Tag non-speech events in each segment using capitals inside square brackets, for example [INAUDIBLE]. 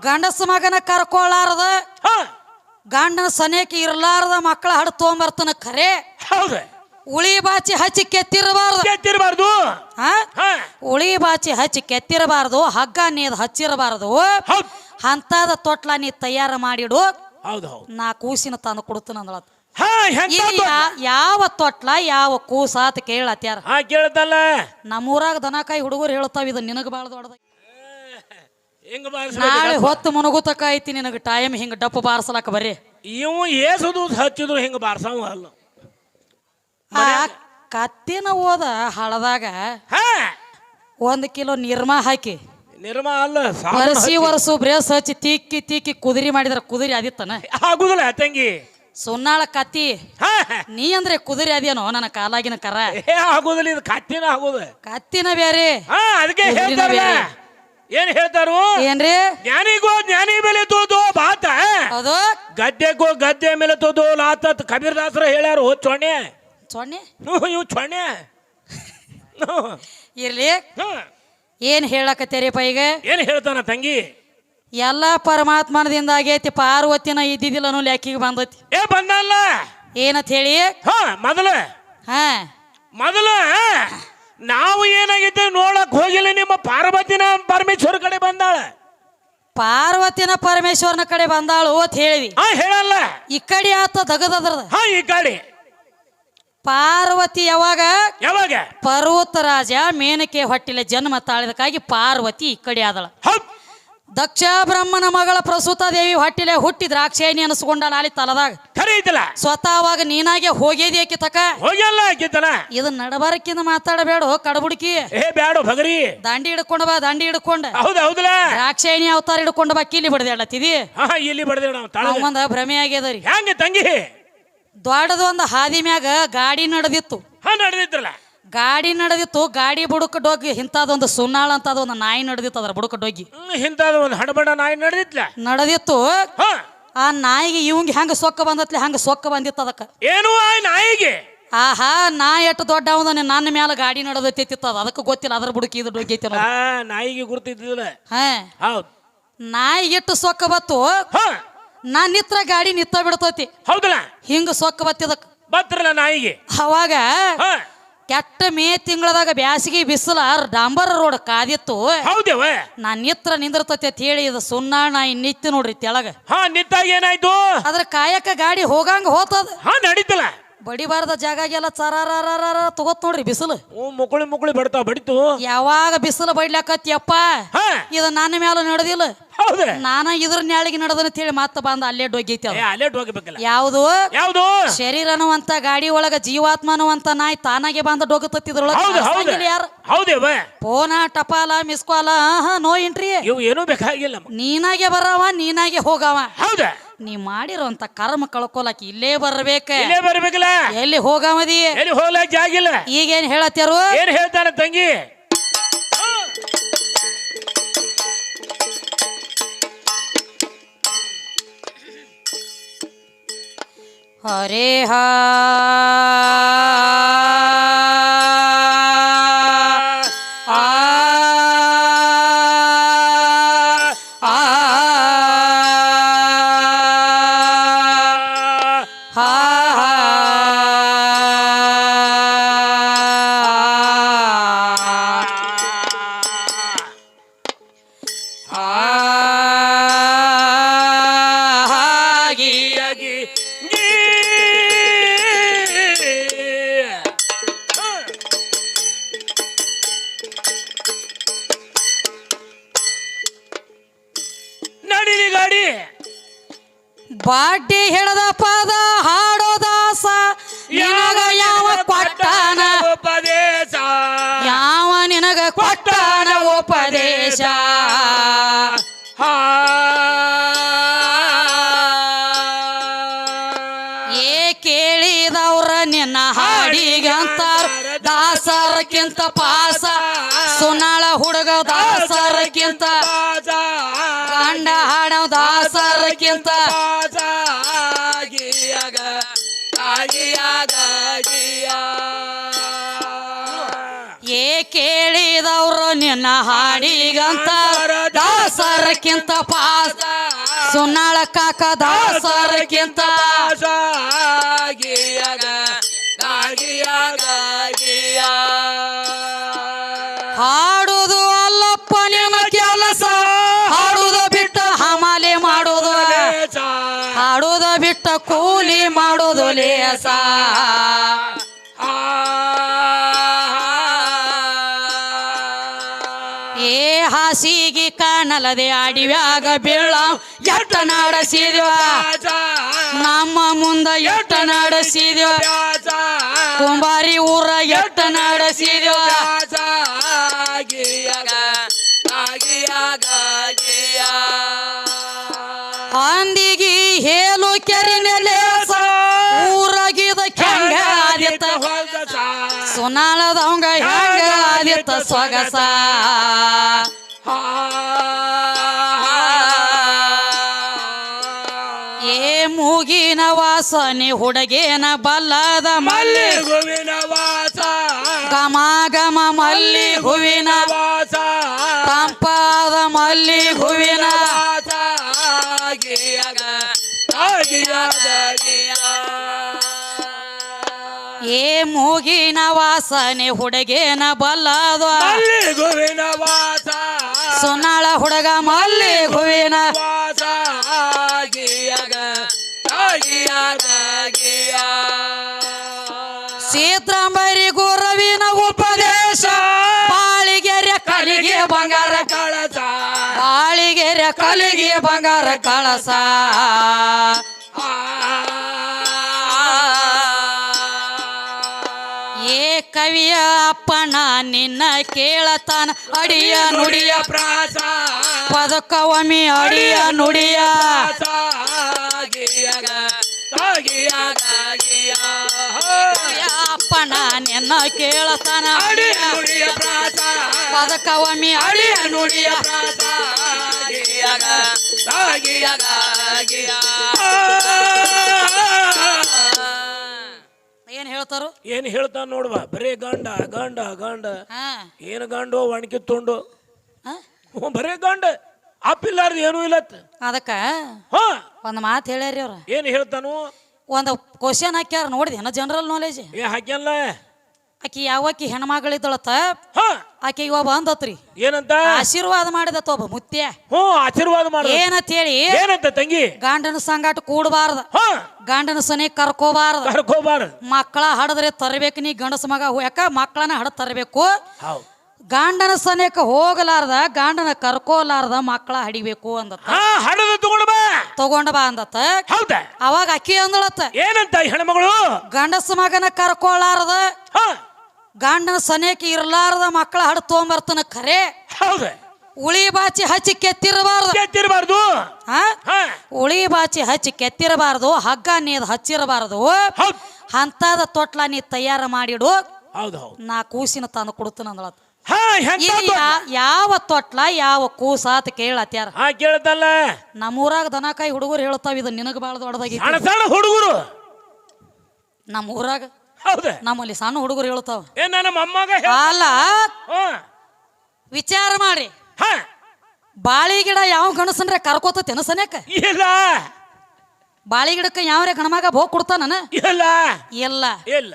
ಗಂಡಸ ಮಗನ ಕರ್ಕೊಳ್ಳಾರದ ಗಂಡನ ಸನೇಕ ಇರ್ಲಾರದ ಮಕ್ಕಳ ಹಡ್ ತೊಂಬರ್ತನ ಖರೆ. ಹೌದು. ಉಳಿ ಬಾಚಿ ಹಚ್ಚಿ ಕೆತ್ತಿರಬಾರ್ದು. ಕೆತ್ತಿರಬಾರ್ದು. ಉಳಿ ಬಾಚಿ ಹಚ್ಚಿ ಕೆತ್ತಿರಬಾರ್ದು ಹಗ್ಗ ನೀದ್ ಹಚ್ಚಿರಬಾರ್ದು. ಅಂತದ ತೊಟ್ಲ ನೀ ತಯಾರ ಮಾಡಿಡು. ನಾ ಕೂಸಿನ ತಂದು ಕೊಡ್ತೀನಿ ಅಂದಳ ಯಾವ ತೊಟ್ಲ ಯಾವ ಕೂಸ ಅಂತ ಕೇಳತ್ಯಾರ? ಹಾ ಕೇಳ್ತಲ್ಲ. ನಮ್ಮೂರಾಗ ದನಕಾಯಿ ಹುಡುಗರು ಹೇಳ್ತಾವ ಇದು ನಿನಗ ಬಾಳ ದೊಡ್ಡದ ಹಿಂಗ ನಾಳೆ ಹೊತ್ತು ಮುನುಗುತಕ ಐತಿ ನಿನಗೆ ಟೈಮ್ ಹಿಂಗ ಡಪ್ಪು ಬಾರ್ಸಲಕ್ಕ ಬರ್ರಿ. ಇವು ಏಸುದು ಹಚ್ಚಿದ್ರು ಹಿಂಗ ಬಾರ್ಸವ ಅಲ್ಲ ಆ ಕತ್ತಿನ ಓದ ಹಳದಾಗ ಹಾ! ಒಂದ್ ಕಿಲೋ ನಿರ್ಮಾ ಹಾಕಿ. ನಿರ್ಮ ಅಲ್ಲ ವರ್ಷಿ. ವರ್ಷ ಬ್ರೇಸ್ ಹಚ್ಚಿ ತಿಕ್ಕಿ ತಿಕ್ಕಿ ಕುದುರಿ ಮಾಡಿದ್ರ ಕುದುರಿ ಅದಿತ್ತನ ಆಗುದಿಲ್ಲ ತಂಗಿ. ಸುನ್ನಾಳ ಕತ್ತಿ ಹಾ! ನೀ ಅಂದ್ರೆ ಕುದುರಿ ಅದೇನೋ ನನ್ನ ಕಾಲಾಗಿನ ಕರ? ಏ ಆಗುದಿಲ್ಲ ಇದು ಕತ್ತಿನ ಆಗುದ. ಕತ್ತಿನ ಬೇರೆ ಹಾ ಅದಕ್ಕೆ ಕುದುರೆನ ಹೇಳ್ತಾರಲ್ಲ. ಬೇರೆ. ಏನ್ ಹೇಳ್ತಾರು? ಏನ್ರಿ? ಜ್ಞಾನಿಗೋ ಜ್ಞಾನಿ ಮೇಲೆ ತೋದು ಬಾತ ಅದು ಗದ್ದೆಗೋ ಗದ್ದೆ ಮೇಲೆ ತೋದು ಲಾತ ಕಬೀರ್ ದಾಸರ ಹೇಳ್ಯಾರು ಸೊನ್ನೆ ಹ್ಞೂ ಇವು ಹ್ಞೂ. ಇರ್ಲಿ. ಏನ್ ಹೇಳಕತ್ತೀರಿಪ್ಪ ಈಗ? ಏನ್ ಹೇಳ್ತಾನ ತಂಗಿ? ಎಲ್ಲ ಪರಮಾತ್ಮನದಿಂದ ಆಗೈತಿ ಪಾರ್ವತಿನ ಇದ್ದಿದ್ದಿಲ್ಲ ಅನ್ನೋ ಲೆಕ್ಕಿಗೆ ಬಂದೈತಿ. ಏ ಬಂದಲ್ಲ? ಏನಂತ ಹೇಳಿ? ಹಾ ಮೊದಲ. ಹಾ. ಮೊದಲ ನಾವು ಏನಾಗಿದ್ದೆ ನೋಡಕ್ ಹೋಗಿಲ್ಲ ನಿಮ್ಮ ಪಾರ್ವತಿನ ಪರಮೇಶ್ವರ ಕಡೆ ಬಂದಾಳೆ. ಪಾರ್ವತಿನ ಪರಮೇಶ್ವರನ ಕಡೆ ಬಂದಾಳು ಅಂತ ಹೇಳಿದಿ ಹಾ ಹೇಳಲ್ಲ. ಈ ಕಡೆ ಆತ ದಗದದ್ರದ ಹಾ ಈ ಕಡೆ. ಪಾರ್ವತಿ ಯಾವಾಗ? ಯಾವಾಗ? ಪರ್ವತ ರಾಜ ಮೇನಕೆ ಹೊಟ್ಟಿಲೆ ಜನ್ಮ ತಾಳಿದಕ್ಕಾಗಿ ಪಾರ್ವತಿ ಈ ಕಡೆ ಆದಳ. ಹೌದ್. ದಕ್ಷ ಬ್ರಹ್ಮನ ಮಗಳ ಪ್ರಸೂತ ದೇವಿ ಹೊಟ್ಟಿಲೆ ಹುಟ್ಟಿ ದ್ರಾಕ್ಷಾಯಿನಿ ಅನಿಸ್ಕೊಂಡಾಳ ಅಲ್ಲಿ ತಲದಾಗ. ಖರೆ ಐತಲ್ಲ ಸ್ವತಃ ಅವಾಗ ನೀನಾಗೆ ಹೋಗೇದಿ ಆಕಿ ತಕ ಹೋಗ್ಯಲ್ಲ ಆಕಿತನ ಇದು ನಡಬಾರಕ್ಕಿಂದ ಮಾತಾಡಬೇಡ ಕಡಬುಡ್ಕಿ. ಏ ಬ್ಯಾಡ ಭಗರಿ. ದಾಂಡಿ ಹಿಡ್ಕೊಂಡ ಬಾ ದಾಂಡಿ ಹಿಡ್ಕೊಂಡ. ಹೌದು ಹೌದಲ್ಲ? ದ್ರಾಕ್ಷಾಯಿನಿ ಅವತಾರ ಹಿಡ್ಕೊಂಡ ಬಾ ಕಿಲಿ ಬಿಡದೇಳತ್ತಿದಿ ಹಾ ಇಲ್ಲಿ ಬಡ್ದೇವ್ ನಾವು ತಾಳ ಭ್ರಮೆ ಆಗ್ಯದರಿ ಹೆಂಗ ತಂಗಿ? ದೊಡ್ಡದ ಒಂದು ಹಾದಿ ಮ್ಯಾಗ ಗಾಡಿ ನಡೆದಿತ್ತು. ಹಾ ನಡೆದಿದ್ರಲ್ಲ ಗಾಡಿ ನಡೆದಿತ್ತು ಗಾಡಿ ಬುಡಕ ಡೋಗಿ ಇಂಥದೊಂದು ಸುನ್ನಾಳ ಅಂತ ಒಂದು ನಾಯಿ ನಡೆದಿತ್ತು ಅದ್ರ ಬುಡಕ ಡೋಗಿ ಹಿಂತಾದ ಒಂದು ಹಡಬಡ ನಾಯಿ ನಡೆದಿತ್ಲ? ನಡೆದಿತ್ತು. ಹಾ. ಆ ನಾಯಿಗೆ ಇವಂಗೆ ಹೆಂಗ ಸೊಕ್ಕ ಬಂದತ್ಲಿ ಹಂಗ ಸೊಕ್ಕ ಬಂದಿತ್ತು ಅದಕ್ಕ. ಏನು ಆ ನಾಯಿಗೆ? ಆಹಾ ನಾ ಎಷ್ಟು ದೊಡ್ಡ ಅವನ ನನ್ನ ಮ್ಯಾಲ ಗಾಡಿ ನಡೆದೈತಿತ್ತು ಅದು. ಅದಕ್ಕೆ ಗೊತ್ತಿಲ್ಲ ಅದ್ರ ಬುಡಕಿ ಇದು ಆ ನಾಯಿಗೆ ಗುರ್ತಿದ್ದಿಲ್ಲ ಹಾ. ಹೌದು. ನಾಯಿ ಎಷ್ಟು ಸೊಕ್ಕ ಬತ್ತು? ಹ. ನಾ ನಿತ್ರ ಗಾಡಿ ನಿತ್ತ ಬಿಡ್ತೈತಿ. ಹೌದಲ್ಲ? ಹಿಂಗ ಸೊಕ್ಕ ಬತ್ತಿದಕ್ಕೆ ಬತ್ರಲ್ಲ ನಾಯಿಗೆ? ಅವಾಗ ಹಾ. ಕೆಟ್ಟ ಮೇ ತಿಂಗಳದಾಗ ಬ್ಯಾಸಿಗೆ ಬಿಸಿಲ ಡಾಂಬರ್ ರೋಡ್ ಕಾದಿತ್ತು. ಹೌದೇವ? ನಾ ನಿತ್ರ ನಿಂದಿರ್ತೈತಿ ಅಂತ ಹೇಳಿ ಇದು ಸುನ್ನಾಳ ನಾಯಿ ನಿತ್ತಿ ನೋಡ್ರಿ ತೆಳಗ. ಹಾ ನಿಂತಾಗ ಏನಾಯ್ತು? ಅದ್ರ ಕಾಯಕ ಗಾಡಿ ಹೋಗಂಗ ಹೋತದ. ಹಾ ನಡೀತಲ್ಲ. ಬಡಿಬಾರದ ಜಾಗಾಗೆಲ್ಲ ಚರಾರ ತಗೋತ್ ನೋಡ್ರಿ ಬಿಸಿಲು. ಓ ಮುಕುಳಿ ಮುಕುಳಿ ಬಡ್ತಾವ ಬಡಿತು. ಯಾವಾಗ ಬಿಸಿಲು ಬಡ್ಲಾಕತ್ತಿಯಪ್ಪ ಇದು ನನ್ನ ಮ್ಯಾಲ ನಡೆದಿಲ್ಲ. ಹೌದ? ನಾನ ಇದ್ರ ನ್ಯಾಳಿಗೆ ನಡೆದನ ಹೇಳಿ ಮತ್ತೆ ಬಂದ ಅಲ್ಲೇ ಡೊಗ್ಗೈತಿ ಅದು ಅಲ್ಲೇ ಹೋಗ್ಬೇಕಲ್ಲ ಯಾವುದು? ಯಾವುದು? ಶರೀರ ಅನ್ನುವಂತ ಗಾಡಿ ಒಳಗ ಜೀವಾತ್ಮ ಅನ್ನುವಂತ ನಾಯಿ ತಾನಾಗೆ ಬಂದ ಡೊಗತತ್ತಿ ಹೌದು ಹೌದು. ಇದ್ರೊಳಗ ಯಾರು? ಹೌದೇವ ಫೋನ ಟಪಾಲ ಮಿಸ್ ಕಾಲ ನೋ ಇಂಟ್ರಿ ಇವು ಏನೂ ಬೇಕಾಗಿಲ್ಲ ನಮ್ಗೆ. ನೀನಾಗೆ ಬರವ ನೀನಾಗೆ ಹೋಗವ. ಹೌದ. ನೀ ಮಾಡಿರೋಂತ ಕರ್ಮ ಕಳ್ಕೊಲಕ್ ಇಲ್ಲೇ ಬರ್ಬೇಕ. ಇಲ್ಲೇ ಬರ್ಬೇಕಲ್ಲ. ಎಲ್ಲಿ ಹೋಗಾಮದಿ ಎಲ್ಲಿ ಹೋಗ್ಲಾಕ ಜಾಗಿಲ್ಲ. ಈಗೇನ್ ಹೇಳತ್ಯಾರು? ಏನ್ ಹೇಳ್ತಾರ ತಂಗಿ? ಹರೇ ಹಾ ದಾಸರಕ್ಕಿಂತ ಪಾಸ, ಸುನಾಳ ಹುಡುಗ ದಾಸರಕ್ಕಿಂತ, ಗಂಡ ಹಾಡ ದಾಸರಕ್ಕಿಂತ ಏ ಕೇಳಿದವ್ರು ನಿನ್ನ ಹಾಡಿಗಂತ, ದಾಸರಕ್ಕಿಂತ ಪಾಸ, ಸೋನಾಳ ಕಾಕ ದಾಸರಕ್ಕಿಂತ ಲೇಸ ಏ ಹಾಸಿಗೆ ಕಾಣಲದೆ ಆಡಿವ್ಯಾಗ ಬೀಳ. ಎಟ್ಟ ನಡೆಸಿದ್ವ. ನಮ್ಮ ಮುಂದ ಎಟ್ಟ ನಡೆಸಿದ್ವ. ಕುಂಬಾರಿ ಊರ ಎಟ್ಟ ನಡೆಸಿದ್ವ. ಹಂದಿಗಿ ಹೇಲು ಕೆರಿನೆಲೆ ಊರಾಗಿದ ಕೆಂಗ ಆದಿತ್ತ ಸುನಾಳದವಂಗ ಹೆಂಗ ಆದಿತ್ತ ಸೊಗಸ ಏ ಮೂಗಿನ ವಾಸನೆ ಹುಡುಗೇನ ಬಲ್ಲದ ಮಲ್ಲಿ. ಹೂವಿನ ವಾಸ. ಗಮ ಗಮ ಮಲ್ಲಿ ಹೂವಿನ ವಾಸ. ತಂಪಾದ ಮಲ್ಲಿ ಹೂವಿನ ವಾಸ. ಆಗಿಯಾಗ ಆಗಿಯಾಗ ಏ ಮೂಗಿನ ವಾಸನೆ ಹುಡುಗೇನ ಬಲ್ಲದ. ಗುವಿನ ಹೂವಿನ ವಾಸ. ಸುನಾಳ ಹುಡುಗ ಮಲ್ಲಿ ಹೂವಿನ ವಾಸ. ಗಿಯಗ ಆಗಿಯಾಗ ಗಿಯ. ಸೀತಾಂಬರಿ ಗುರುವಿನ ಉಪದೇಶ. ಬಾಳಿಗೆರೆ ಕಲಿಗೆ ಬಂಗಾರ ಕಳಸ. ಬಾಳಿಗೆರೆ ಕಲಿಗೆ ಬಂಗಾರ ಕಳಸ. ಕವಿಯ ಅಪ್ಪನ ನಿನ್ನ ಕೇಳತಾನ. ಅಡಿಯ ನುಡಿಯ ಪ್ರಾಸ. ಪದಕವಮಿ ಅಡಿಯ ನುಡಿಯ. ಅಪ್ಪನ ನಿನ್ನ ಕೇಳತಾನ. ಅಡಿಯ ನುಡಿಯ ಪ್ರಾಸ. ಪದಕವಮಿ ಅಡಿಯ ನುಡಿಯ ಪ್ರಾಸ ಸಾಗಿಯ ಹೇಳ್ತಾರು? ಏನ್ ಹೇಳ್ತಾನ ನೋಡ್ವಾ? ಬರೇ ಗಂಡ ಗಂಡ ಗಂಡ. ಹಾ. ಏನು ಗಂಡು ಒಣಕಿ ತೊಂಡು? ಹಾ? ಬರೇ ಗಂಡ. ಅಪ್ಪಿಲ್ಲಾರ್ದು ಏನೂ ಇಲ್ಲತ್. ಅದಕ್ಕ? ಹಾ. ಒಂದ್ ಮಾತು ಹೇಳ್ಯಾರಿ ಅವ್ರ. ಏನ್ ಹೇಳ್ತಾನು? ಒಂದು ಕ್ವಶನ್ ಹಾಕ್ಯಾರ ನೋಡಿದೆ ಏನೋ ಜನರಲ್ ನಾಲೆಜ್ ಏ ಹಾಕ್ಯಲ್ಲ ಆಕಿ ಯಾವಕ್ಕಿ ಹೆಣ್ಮಗಳಿದ್ದಳತ್ತ? ಹಾ. ಆಕೆಗೆ ಒಬ್ಬ ಅಂದತ್ರಿ ಏನಂತ? ಆಶೀರ್ವಾದ ಮಾಡಿದತ್ತ ಒಬ್ಬ ಮುತ್ಯ. ಹ್ಞೂ ಆಶೀರ್ವಾದ ಮಾಡ ಏನಂತ ಹೇಳಿ ಏನಂತ ತಂಗಿ? ಗಂಡನ ಸಂಗಾಟ ಕೂಡಬಾರ್ದ. ಗಾಂಡನ ಸನಿ ಕರ್ಕೋಬಾರ್ದ. ಕರ್ಕೋಬಾರ ಮಕ್ಕಳ ಹಡದ್ರೆ ತರಬೇಕು ನೀ ಗಂಡಸ ಮಗ ಯಾಕ? ಮಕ್ಕಳನ್ನ ಹಡ ತರಬೇಕು. ಗಂಡನ ಸನೇಕ ಹೋಗಲಾರದ ಗಂಡನ ಕರ್ಕೋಲಾರದ ಮಕ್ಕಳ ಹಡಿಬೇಕು ಅಂದತ್ತ. ಹಡದ ತಗೊಂಡು ಬಾ. ತಗೊಂಡ ಬಾ ಅಂದತ್ತ. ಹೌದಾ? ಅವಾಗ ಅಕ್ಕಿ ಅಂದಳತ್ತ. ಏನಂತ ಹೆಣ್ಮಗಳು? ಗಂಡಸ ಮಗನ ಕರ್ಕೋಲಾರ್ದ. ಗಂಡನ ಸನೇಕಿ ಇರ್ಲಾರ್ದ ಮಕ್ಕಳ ಹಡ್ ತೊಗೊಂಬರ್ತನ ಖರೆ. ಹೌದ. ಉಳಿ ಬಾಚಿ ಹಚ್ಚಿ ಕೆತ್ತಿರಬಾರ್ದು. ಕೆತ್ತಿರಬಾರ್ದು. ಉಳಿ ಬಾಚಿ ಹಚ್ಚಿ ಕೆತ್ತಿರಬಾರ್ದು ಹಗ್ಗ ನೀದ್ ಹಚ್ಚಿರಬಾರ್ದು. ಅಂತದ ತೊಟ್ಲ ನೀ ತಯಾರ ಮಾಡಿಡು. ನಾ ಕೂಸಿನ ತಂದು ಕೊಡ್ತೀನಿ ಯಾವ ತೊಟ್ಲ ಯಾವ ಕೂಸ ಅಂತ ಕೇಳತ್ಯಾರ. ಕೇಳ್ತಲ್ಲ. ನಮ್ಮೂರಾಗ ದನಕಾಯಿ ಹುಡುಗರು ಹೇಳ್ತಾವ ಇದು ನಿನಗ ಬಾಳ ದೊಡ್ಡದಾಗಿ ಹುಡುಗರು. ನಮ್ಮ ಊರಾಗ ಹೌದ? ನಮ್ಮಲ್ಲಿ ಸಣ್ಣ ಹುಡುಗರು ಹೇಳ್ತಾವ. ಏ ನನ್ನ ಮೊಮ್ಮಗ ಹೇ- ಅಲ್ಲ ವಿಚಾರ ಮಾಡಿ ಹಾ. ಬಾಳಿ ಗಿಡ ಯಾವ ಗಣಸನ್ರೆ ಕರ್ಕೋತ ಸನ್ಯಾಕ ಇಲ್ಲ. ಬಾಳಿ ಗಿಡಕ್ಕೆ ಯಾವ್ರೆ ಗಣಮಗ ಭೋಗ ಕೊಡ್ತಾನ ಇಲ್ಲ. ಇಲ್ಲ. ಇಲ್ಲ.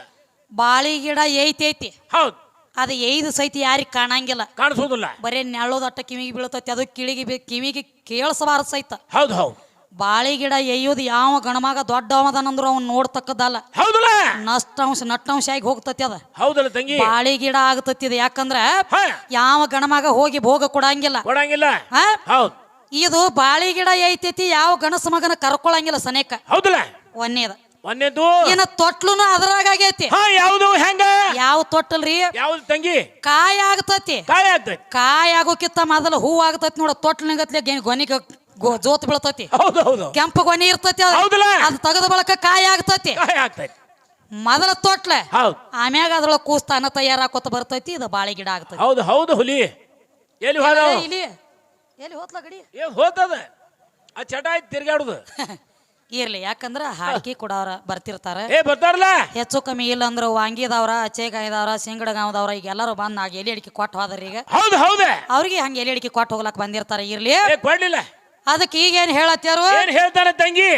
ಬಾಳಿ ಗಿಡ ಏತೈತಿ ಹೌದು. ಅದು ಐದು ಸೈತಿ ಯಾರಿಗೆ ಕಾಣಂಗಿಲ್ಲ. ಕಾಣಿಸೋದಿಲ್ಲ. ಬರೇ ನೆಳ್ಳೋದಟ್ಟ ಕಿವಿಗೆ ಬೀಳ್ತೈತಿ ಅದು ಕಿಳಿಗೆ ಬಿ- ಕಿವಿಗೆ ಕೇಳಿಸಬಾರದು ಸೈತ ಹೌದು ಹೌದು. ಬಾಳಿ ಗಿಡ ಎಯ್ಯೋದು ಯಾವ ಗಣಮಗ ದೊಡ್ಡವದನಂದ್ರು ಅವ್ನು ನೋಡ್ತಕ್ಕದಲ್ಲ ಹೌದಲ್ಲ? ನಷ್ಟಂಶ ನಟ್ಟಂಶ ಆಗಿ ಹೋಗ್ತತಿ ಅದ. ಹೌದಲ್ಲ ತಂಗಿ? ಬಾಳಿ ಗಿಡ ಆಗತತಿ ಇದು ಯಾಕಂದ್ರ ಯಾವ ಗಣಮಾಗ ಹೋಗಿ ಭೋಗ ಕೊಡಂಗಿಲ್ಲ. ಕೊಡಂಗಿಲ್ಲ. ಹೌದು. ಇದು ಬಾಳಿ ಗಿಡ ಐತೈತಿ ಯಾವ ಗಣಸ ಮಗನ ಕರ್ಕೊಳಂಗಿಲ್ಲ ಸನೇಕ. ಹೌದಲ್ಲ? ಒಂದೇದ ಒಂದೇದು ಏನ ತೊಟ್ಲುನು ಅದ್ರಾಗ ಆಗೈತಿ. ಹಾ ಯಾವುದು? ಹೆಂಗ? ಯಾವ ತೊಟ್ಟಲ್ರಿ ಯಾವ್ದು ತಂಗಿ? ಕಾಯಿ ಆಗ್ತತಿ. ಕಾಯಿ ಆಗ್ತೈತಿ. ಕಾಯಿ ಆಗೋಕಿತ್ತ ಮೊದಲು ಹೂ ಆಗ್ತತಿ ನೋಡ ತೊಟ್ಲಿನಗತ್ಲೆ ಗೊನಿಗ ಗೊ- ಜೋತ್ ಬೀಳ್ತತಿ. ಹೌದು ಹೌದು ಕೆಂಪು ಗೊನೆ ಇರ್ತೈತಿ ಅದು. ಹೌದಲ್ಲ? ಅದು ತೆಗೆದ ಬಳಕ ಕಾಯಿ ಆಗ್ತತಿ. ಕಾಯಿ ಆಗ್ತೈತಿ. ಮೊದಲ ತೊಟ್ಲೆ. ಹೌದು. ಆಮ್ಯಾಗ ಅದ್ರೊಳಗೆ ಕೂಸ್ತಾನ ತಯಾರಾಕೋತ ಬರ್ತೈತಿ ಇದು ಬಾಳೆ ಗಿಡ ಆಗ್ತೈತಿ. ಹೌದು ಹೌದು ಹುಲಿ. ಎಲ್ಲಿ ಹೋದ? ಏ, ಇಲ್ಲಿ. ಎಲ್ಲಿ ಹೋತ್ಲ ಗಡಿ? ಹೋತದ. ಆ ಚಟ ಆಯ್ತು ತಿರ್ಗಾಡುದು [LAUGHS] ಇರ್ಲಿ ಯಾಕಂದ್ರ ಹಾಕಿ ಕೊಡವ್ರ ಬರ್ತಿರ್ತಾರ. ಏ ಬರ್ತಾರಲ್ಲ? ಹೆಚ್ಚು ಕಮ್ಮಿ ಇಲ್ಲ ಅಂದ್ರ ವಾಂಗಿದವ್ರ ಅಚ್ಚೆಗಾಯ್ದವ್ರ ಸಿಂಗಡಗಾವ್ದವ್ರ ಈಗ ಎಲ್ಲರೂ ಬಂದ್ ನಾಗ ಎಲೆ ಅಡಿಕೆ ಕೊಟ್ಟು ಹೋದ್ರಿ ಈಗ. ಹೌದು ಹೌದು. ಅವ್ರಿಗೆ ಹಂಗೆ ಎಲೆ ಅಡಿಕೆ ಕೊಟ್ಟು ಹೋಗ್ಲಕ್ ಬಂದಿರ್ತಾರ ಇರ್ಲಿ. ಏ ಕೊಡ್ಲಿಲ್ಲ. ಅದಕ್ಕೆ ಈಗೇನು ಹೇಳತ್ತಾರು ಏನು ಹೇಳ್ತಾರೆ ತಂಗಿ?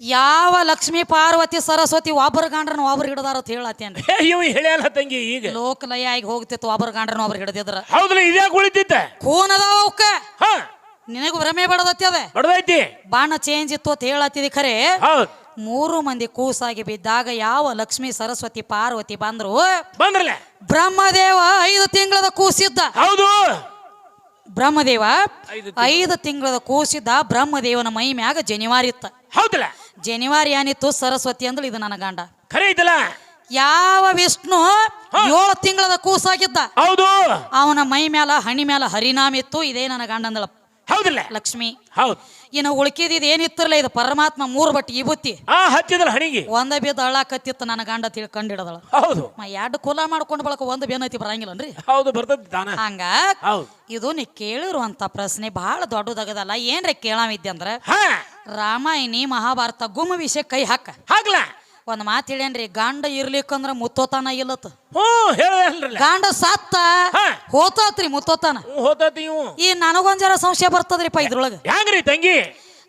ಯಾವ ಲಕ್ಷ್ಮೀ ಪಾರ್ವತಿ ಸರಸ್ವತಿ ಒಬ್ಬರ ಗಾಂಡ್ರನ್ನ ಒಬ್ರು ಹಿಡ್ದಾರ ಅಂತ ಹೇಳತ್ತೇನ್ರಿ ಏ ಇವ್ ಹೇಳ್ಯಾಲ ತಂಗಿ ಈಗ. ಲೋಕಲಯ ಆಗಿ ಹೋಗ್ತಿತ್ತು ಒಬ್ಬರ ಗಾಂಡ್ರನ್ನ ಒಬ್ರು ಹಿಡ್ದಿದ್ರ. ಹೌದಲ್ಲ ಇದೇ ಉಳಿತಿತ್ತ ಖೂನ್ ಅದಾವ ಅವಕ್ಕ ಹಾ. ನಿನಗೂ ಭ್ರಮೆ ಬಡದತ್ತಿ ಅದ. ಬಡದೈತಿ? ಬಾಣ ಚೇಂಜ್ ಇತ್ತು ಅಂತ ಹೇಳತ್ತಿದಿ ಖರೆ. ಹೌದ್. ಮೂರು ಮಂದಿ ಕೂಸಾಗಿ ಬಿದ್ದಾಗ ಯಾವ ಲಕ್ಷ್ಮಿ ಸರಸ್ವತಿ ಪಾರ್ವತಿ ಬಂದ್ರು? ಬಂದ್ರಲ್ಲ? ಬ್ರಹ್ಮದೇವ ಐದು ತಿಂಗಳದ ಕೂಸಿದ್ದ. ಹೌದು. ಬ್ರಹ್ಮದೇವ ಐದು ತಿಂಗಳದ ಕೂಸಿದ್ದ ಬ್ರಹ್ಮದೇವನ ಮೈ ಮ್ಯಾಗ ಜನಿವಾರಿ ಇತ್ತ. ಹೌದಲ್ಲ? ಜನಿವಾರಿ ಏನಿತ್ತು? ಸರಸ್ವತಿ ಅಂದ್ರೆ ಇದು ನನ್ನ ಗಂಡ. ಖರೆ ಇದಲ್ಲ? ಯಾವ ವಿಷ್ಣು ಏಳು ತಿಂಗಳದ ಕೂಸಾಗಿದ್ದ ಹೌದು. ಅವನ ಮೈ ಮ್ಯಾಲ ಹಣಿ ಮ್ಯಾಲ ಹರಿನಾಮ ಇತ್ತು. ಇದೇ ನನ್ನ ಗಂಡ ಅಂದಳ ಹೌದಲ್ಲ? ಲಕ್ಷ್ಮಿ. ಹೌದ್. ಇನ್ನು ಉಳ್ಕಿದಿದ್ ಏನಿತ್ತಿರಲ್ಲ ಇದು ಪರಮಾತ್ಮ ಮೂರ್ ಬಟ್ಟಿ ಈ ಬುತ್ತಿ. ಆ ಹಚ್ಚಿದ್ರ ಹಣಿಗೆ. ಒಂದ ಬಿದ್ದ ಅಳ್ಳಾಕತ್ತಿತ್ತು ನನ್ನ ಗಂಡ ತಿಳಿ ಕಂಡಿಡದಳ. ಹೌದು. ಎರಡು ಕುಲ ಮಾಡ್ಕೊಂಡು ಬಳಕ ಒಂದು ಬೇನೈತಿ ಬರಂಗಿಲ್ಲನ್ರಿ? ಹೌದು ಬರ್ತದ ಹಂಗ? ಹೌದು. ಇದು ನೀ ಕೇಳಿರುವಂತ ಪ್ರಶ್ನೆ ಬಹಳ ದೊಡ್ಡದಾಗದಲ್ಲ. ಏನ್ರೀ ಅಂದ್ರ ಹಾ. ರಾಮಾಯಣಿ ಮಹಾಭಾರತ ಗುಮ್ಮ ವಿಷಯ ಕೈ ಹಾಕ. ಹಾಕ್ಲ? ಒಂದ್ ಮಾತು ಹೇಳೇನ್ರಿ ಗಂಡ ಇರ್ಲಿಕ್ಕಂದ್ರ ಮುತ್ತೋತಾನ ಇಲ್ಲತ್. ಹ್ಞೂ ಗಂಡ ಸತ್ತ ಹೋತತ್ರಿ ಹೋತಾತ್ರಿ ಮುತ್ತೋತಾನ. ಹೋತತಿ ಇವು. ಈ ನನಗೊಂದ್ ಜರ ಸಂಶಯ ಬರ್ತದ್ರಿಪ್ಪ ಇದ್ರೊಳಗ. ಹೆಂಗ್ರಿ ತಂಗಿ?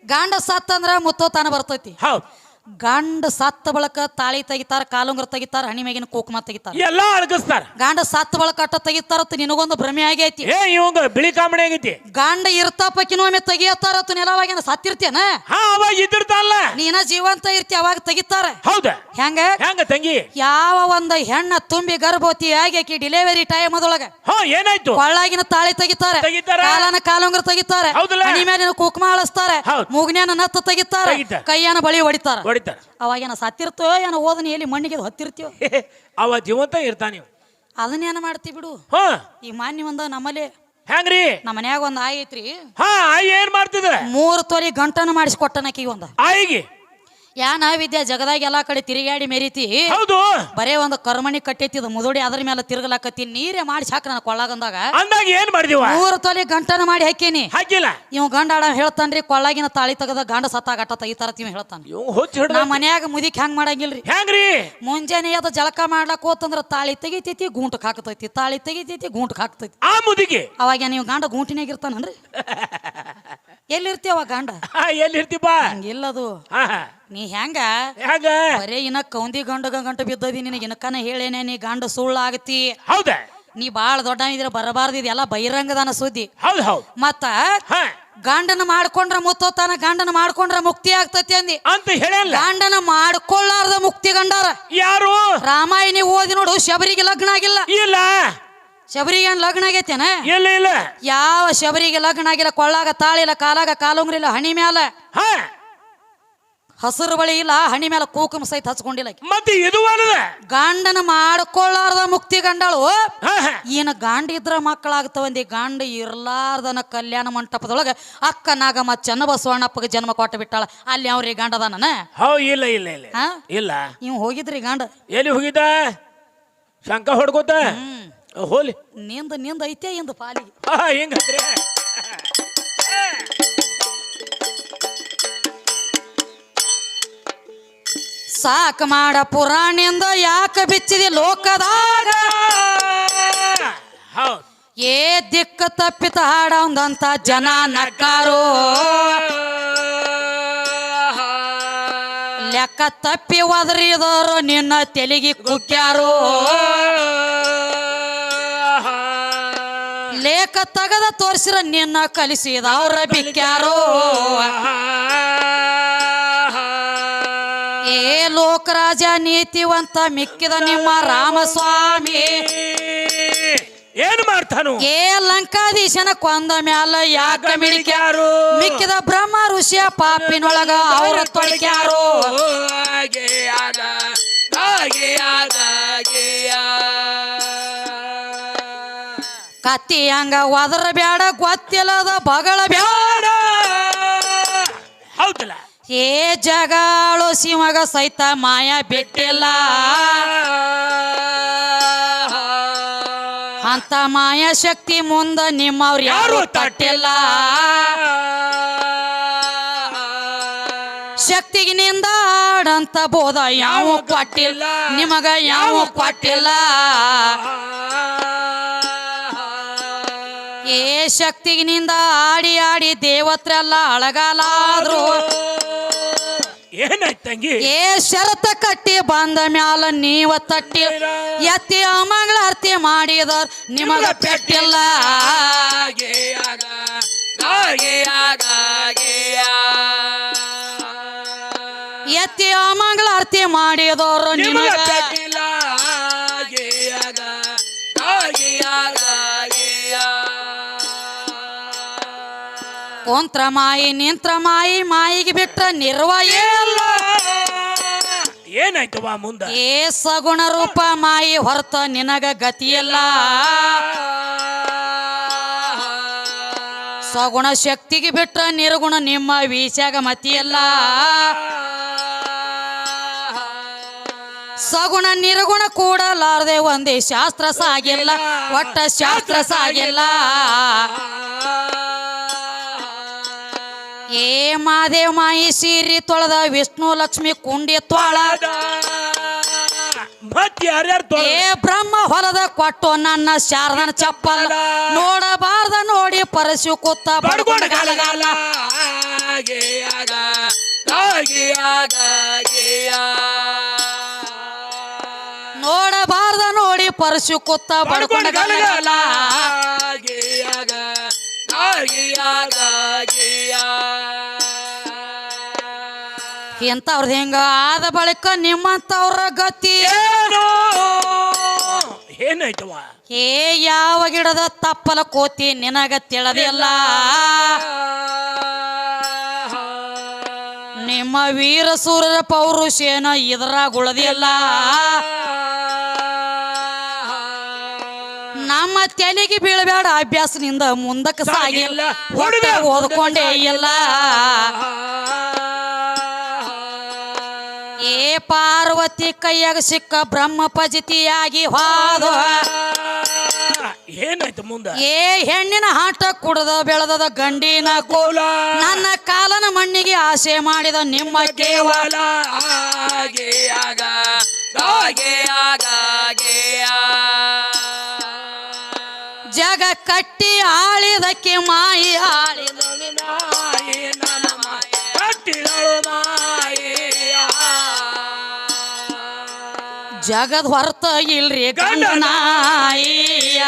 ಗಂಡ ಸತ್ತಂದ್ರ ಮುತ್ತೋತಾನ ಬರ್ತೈತಿ. ಹೌದ್. ಗಂಡ ಸತ್ತ ಬಳಕ ತಾಳಿ ತೆಗಿತಾರ ಕಾಲುಂಗ್ರ ತೆಗಿತಾರ ಹಣಿ ಮೇಗಿನ ಕುಕುಮ ತೆಗಿತಾರ. ಎಲ್ಲ ಅಳಗಿಸ್ತಾರ. ಗಂಡ ಸತ್ತ ಬಳಕ ಅಟ್ಟ ತೆಗಿತಾರ ನಿನಗೊಂದು ಭ್ರಮೆ ಆಗೈತಿ. ಏ ಇವಂಗ ಬಿಳಿ ಕಾಮಣೆ ಆಗೈತಿ. ಗಂಡ ಇರ್ತಾಪಕ್ಕಿನೂ ಒಮ್ಮೆ ತೆಗಿಯತ್ತಾರ ನೆಲವಾಗಿನ ಸತ್ತಿರ್ತೇನ ಹಾ ಅವಾಗ ಇದ್ದಿರ್ತಾನಲ್ಲ ನೀನ ಜೀವಂತ ಇರ್ತಿ ಅವಾಗ ತೆಗಿತಾರ. ಹೌದ? ಹೆಂಗ? ಹೆಂಗ ತಂಗಿ? ಯಾವ ಒಂದ ಹೆಣ್ಣ ತುಂಬಿ ಗರ್ಭವತಿ ಆಗಿ ಡೆಲಿವರಿ ಟೈಮ್ ಅದೊಳಗ ಹಾ ಏನಾಯ್ತು? ಒಳ್ಳಾಗಿನ ತಾಳಿ ತೆಗಿತಾರೆ. ಕಾಲನ ಕಾಲುಂಗ್ರ ತೆಗಿತಾರ. ಹಣಿ ಮೇಲಿನ ಕುಕುಮ ಅಳಸ್ತಾರೆ. ಮೂಗ್ನ್ಯಾನ ನತ್ತ ತೆಗಿತಾರೆ. ತೆಗಿತಾರೆ. ಕೈಯನ ಬಳಿ ಹೊಡಿತಾರ. ಹೊಡಿತಾರ ಅವಾಗೇನ ಸತ್ತಿರ್ತೋ ಏನೋ ಓದನ ಎಲ್ಲಿ ಮಣ್ಣಿಗೆ ಹತ್ತಿರ್ತೀವೋ ಅವ ಜೀವಂತ ಇರ್ತಾನ ನೀವು ಅದನ್ನೇನ ಮಾಡ್ತಿ ಬಿಡು. ಹಾ. ಈ ಮಾನ್ಯ ಒಂದ ನಮ್ಮಲ್ಲಿ ಹೆಂಗ್ರಿ ನಮ್ಮ ಮನ್ಯಾಗ ಒಂದ್ ಆಯಿ ಐತ್ರಿ. ಹಾ ಆಯಿ ಏನ್ ಮಾಡ್ತಿದ್ರ? ಮೂರು ತೊಲಿ ಗಂಟನ ಮಾಡಿಸ್ಕೊಟ್ಟನಕಿ ಒಂದ. ಆಯಿಗೆ? ಯಾನ ವಿದ್ಯಾ ಜಗದಾಗ ಎಲ್ಲಾ ಕಡೆ ತಿರುಗಾಡಿ ಮೆರಿತಿ? ಹೌದು. ಬರೇ ಒಂದು ಕರ್ಮಣಿ ಕಟ್ಟೈತಿದ ಮುದುಡಿ ಅದ್ರ ಮೇಲೆ ತಿರುಗಲಾಕತ್ತಿ ನೀರೇ ಮಾಡಿ ಸಾಕ ನನ್ನ ಕೊಳ್ಳಾಗಂದಾಗ ಅಂದಾಗ. ಏನ್ ಮಾಡಿದಿವ? ಮೂರು ತೊಲೆ ಗಂಟನ ಮಾಡಿ ಹಾಕೀನಿ. ಹಾಕಿಲ್ಲ. ಇವ್ ಗಂಡ ಆಡ ಹೇಳ್ತಾನ್ರಿ ಕೊಳ್ಳಾಗಿನ ತಾಳಿ ತೆಗದ ಗಂಡ ಸತ್ತಾಗ ಈ ತೆಗಿತಾರ ಇವ್ ಹೇಳ್ತಾನ. ಇವ್ ಹುಚ್ಚ ಹಿಡ್ದ ನಾ ಮನ್ಯಾಗ ಮುದಿಕ್ ಹೆಂಗ್ ಮಾಡಂಗಿಲ್ರಿ? ಹೆಂಗ್ರಿ ಮುಂಜಾನೆ ಅದ ಜಳಕ ಮಾಡ್ಲಕ್ ಹೋತಂದ್ರ ತಾಳಿ ತೆಗಿತೈತಿ ಗೂಂಟಕ್ ಹಾಕ್ತೈತಿ ತಾಳಿ ತೆಗಿತೈತಿ ಗೂಂಟಕ್ ಹಾಕ್ತೈತಿ ಆ ಮುದಿಗೆ. ಅವಾಗ ನೀವು ಗಂಡ ಗೂಂಟಿನಾಗ ಇರ್ತಾನನ್ರಿ? [LAUGHS] ಎಲ್ಲಿರ್ತಿ ಅವಾಗ ಗಂಡ? ಆ ಎಲ್ಲಿ ಇರ್ತಿಪ್ಪ ಹಂಗಿಲ್ಲದು. ನೀ ಹೆಂಗ? ಹೆಂಗ? ಬರೇ ಇನ್ನ ಕೌಂದಿ ಗಂಡ ಗಂಟ ಬಿದ್ದದಿ ನಿನಗೆ ಇನಕನ ಹೇಳೇನೆ ನೀ ಗಂಡ ಸುಳ್ಳು ಆಗತಿ. ಹೌದ? ನೀ ಬಾಳ ದೊಡ್ಡ ಇದ್ರ ಬರಬಾರ್ದು ಇದೆಲ್ಲ ಬಹಿರಂಗದಾನ ಸುದ್ದಿ. ಹೌದು ಹೌದು. ಮತ್ತ ಗಂಡನ ಮಾಡ್ಕೊಂಡ್ರ ಮುತ್ತೋತಾನ ಗಂಡನ ಮಾಡ್ಕೊಂಡ್ರ ಮುಕ್ತಿ ಆಗ್ತತಿ ಅಂದಿ. ಅಂತ ಹೇಳಲ್ಲ. ಗಂಡನ ಮಾಡ್ಕೊಳ್ಳಾರ್ದ ಮುಕ್ತಿ ಗಂಡಾರ. ಯಾರು? ರಾಮಾಯಣಿ ಓದಿ ನೋಡು ಶಬರಿಗೆ ಲಗ್ನ ಆಗಿಲ್ಲ. ಇಲ್ಲ. ಶಬರಿಗೆ ಏನ್ ಲಗ್ನ ಆಗೈತೇನ? ಇಲ್ಲ ಇಲ್ಲ. ಯಾವ ಶಬರಿಗೆ ಲಗ್ನ ಆಗಿಲ್ಲ ಕೊಳ್ಳಾಗ ತಾಳಿಲ್ಲ ಕಾಲಾಗ ಕಾಲುಂಗ್ರಿಲ್ಲ ಹಣಿ ಮ್ಯಾಲ? ಹಾ. ಹಸಿರು ಬಳಿ ಇಲ್ಲ ಹಣಿ ಮ್ಯಾಲ ಕೂಕುಮ ಸಹಿತ ಹಚ್ಕೊಂಡಿಲ್ಲ ಆಕಿ. ಮತ್ತೆ ಇದು ಅಲ್ಲದ? ಗಂಡನ ಮಾಡ್ಕೊಳ್ಳಾರ್ದ ಮುಕ್ತಿ ಗಂಡಳು. ಏನ ಗಾಂಡ ಇದ್ರ ಮಕ್ಕಳಾಗ್ತವಂದಿ ಗಾಂಡ ಇರ್ಲಾರ್ದನ ಕಲ್ಯಾಣ ಮಂಟಪದೊಳಗ ಅಕ್ಕ ನಾಗಮ್ಮ ಚನ್ನಬಸವಣ್ಣಪ್ಪಗೆ ಜನ್ಮ ಕೊಟ್ಟು ಬಿಟ್ಟಾಳ. ಅಲ್ಲಿ ಅವ್ರಿ ಗಂಡದನನ ಹೌ ಇಲ್ಲ ಇಲ್ಲ ಇಲ್ಲ. ಹಾ? ಇಲ್ಲ. ಇವ್ ಹೋಗಿದ್ರಿ ಗಂಡ? ಎಲ್ಲಿ ಹೋಗಿದ್ದ? ಶಂಕ ಹೊಡ್ಕೋತ? ಹ್ಮ್. ಹೋಲಿ. ನಿಂದ ನಿಂದ ಐತೆ ಇಂದ ಪಾಲಿ ಹಿಂಗತ್ರಿ ಸಾಕ ಮಾಡ ಪುರಾಣಿಂದ ಯಾಕ ಬಿಚ್ಚಿದೆ ಲೋಕದಾಗ? ಏ ದಿಕ್ಕ ತಪ್ಪಿತ ಹಾಡಂದಂತ ಜನ ನಕ್ಕಾರು. ಲೆಕ್ಕ ತಪ್ಪಿ ಒದರಿದವರು ನಿನ್ನ ತೆಲಿಗೆ ಕುಕ್ಕ್ಯಾರೋ ಲೇಖ ತಗದ ತೋರಿಸಿರ ನಿನ್ನ ಕಲಿಸಿದವ್ರ ಬಿಕ್ಯಾರೋ. ಏ ಲೋಕರಾಜ ನೀತಿವಂತ ಮಿಕ್ಕಿದ ನಿಮ್ಮ ರಾಮಸ್ವಾಮಿ. ಏನ್ ಮಾಡ್ತಾನು? ಏ ಲಂಕಾಧೀಶನ ಕೊಂದ ಮ್ಯಾಲ ಯಾಕ ಮಿಡಿಕ್ಯಾರು? ಮಿಕ್ಕಿದ ಬ್ರಹ್ಮ ಋಷಿಯ ಪಾಪಿನೊಳಗ ಅವ್ರ ತೊಡಕ್ಯಾರು? ಕತ್ತಿ ಹಂಗ ಒದರ ಬ್ಯಾಡ ಗೊತ್ತಿಲ್ಲದ ಬಗಳ ಬ್ಯಾಡ. ಹೌದಲ್ಲ? ಏ ಜಗಾಳು ಸಿಮಗ ಸಹಿತ ಮಾಯ ಬಿಟ್ಟಿಲ್ಲ. ಅಂತ ಮಾಯ ಶಕ್ತಿ ಮುಂದ ನಿಮ್ಮವ್ರು ಯಾರು ತಟ್ಟಿಲ್ಲ. ಶಕ್ತಿಗೆ ನಿಂದಾಡಂತ ಬೋಧ ಯಾವ ಕೊಟ್ಟಿಲ್ಲ ನಿಮಗ ಯಾವ ಕೊಟ್ಟಿಲ್ಲ ಏ ಶಕ್ತಿಗಿನಿಂದ ಆಡಿ ಆಡಿ ದೇವತ್ರೆಲ್ಲ ಅಳಗಾಲಾದ್ರು. ಏನಾಯ್ತಂಗಿ ಏ ಶರತ ಕಟ್ಟಿ ಬಂದ ಮ್ಯಾಲ ನೀವ ತಟ್ಟಿ ಎತ್ತಿ ಮಂಗಳಾರತಿ ಮಾಡಿದರ್ ನಿಮಗ ಪೆಟ್ಟಿಲ್ಲ. ಎತ್ತಿ ಮಂಗಳಾರತಿ ಮಾಡಿದವರು ನಿಮಗ ನಿಮಗ ಪೆಟ್ಟಿಲ್ಲ. ಕುಂತ್ರ ಮಾಯಿ ನಿಂತ್ರ ಮಾಯಿ ಮಾಯಿಗೆ ಬಿಟ್ಟ ನಿರ್ವ ಇಲ್ಲ. ಏನಾಯ್ತು ಬಾ ಮುಂದ? ಏ ಸಗುಣ ರೂಪ ಮಾಯಿ ಹೊರತ ನಿನಗ ಗತಿಯಲ್ಲ ಸಗುಣ ಶಕ್ತಿಗೆ ಬಿಟ್ರ ನಿರ್ಗುಣ ನಿಮ್ಮ ವೀಸ್ಯಾಗ ಮತಿಯಲ್ಲ ಸಗುಣ ನಿರ್ಗುಣ ಕೂಡಲಾರದೆ ಒಂದೇ ಶಾಸ್ತ್ರ ಸಾಗಿಲ್ಲ ಒಟ್ಟ ಶಾಸ್ತ್ರ ಸಾಗಿಲ್ಲ. ಏ ಮಾದೇವ್ ಮಾಯಿ ಸೀರಿ ತೊಳೆದ ವಿಷ್ಣು ಲಕ್ಷ್ಮಿ ಕುಂಡಿ ತೊಳ ಮತ್ ಯಾರ್ಯಾರು ಏ ಬ್ರಹ್ಮ ಹೊಲದ ಕೊಟ್ಟು ನನ್ನ ಶಾರದನ ಚಪ್ಪಲ್. ನೋಡಬಾರ್ದ ನೋಡಿ ಪರಸಿ ಕೂತ ಬಡ್ಕೊಂಡ ಗಲಗಲ ನೋಡಬಾರ್ದ ನೋಡಿ ಪರಸಿ ಕೂತ ಬಡ್ಕೊಂಡ ಗಲಗಲ ಇಂಥವ್ರದ್ದು ಹೆಂಗ ಆದ ಬಳಿಕ ನಿಮ್ಮಂತವ್ರ ಗತಿ ಏನು? ಏನಾಯ್ತವ ಏ ಯಾವ ಗಿಡದ ತಪ್ಪಲ ಕೋತಿ ನಿನಗ ತಿಳದಿಲ್ಲ. ನಿಮ್ಮ ವೀರ ಸೂರ್ಯ ಪೌರುಷೇನ ಇದ್ರಾಗ ಉಳದಿಲ್ಲ. ನಮ್ಮ ತೆಲಿಗೆ ಬೀಳಬೇಡ ಅಭ್ಯಾಸನಿಂದ ಮುಂದಕ್ಕೆ ಸಾಗಿಲ್ಲ ಹೊಡೆದ ಓದ್ಕೊಂಡೇ ಇಲ್ಲ ಏ ಪಾರ್ವತಿ ಕೈಯಾಗ ಸಿಕ್ಕ ಬ್ರಹ್ಮ ಪಜಿತಿಯಾಗಿ ಹೋದ. ಏನಾಯ್ತು ಮುಂದ? ಏ ಹೆಣ್ಣಿನ ಹಾಟ ಕುಡದ ಬೆಳೆದದ ಗಂಡಿನ ಕೋಲ. ನನ್ನ ಕಾಲನ ಮಣ್ಣಿಗೆ ಆಸೆ ಮಾಡಿದ ನಿಮ್ಮ ಕೇವಲ. ಜಗ ಕಟ್ಟಿ ಆಳಿದಕ್ಕೆ ಮಾಯಿ ಆಳಿದ. ಜಗದ್ ಹೊರತ ಇಲ್ರಿ ಗಂಡನಾಯಿಯ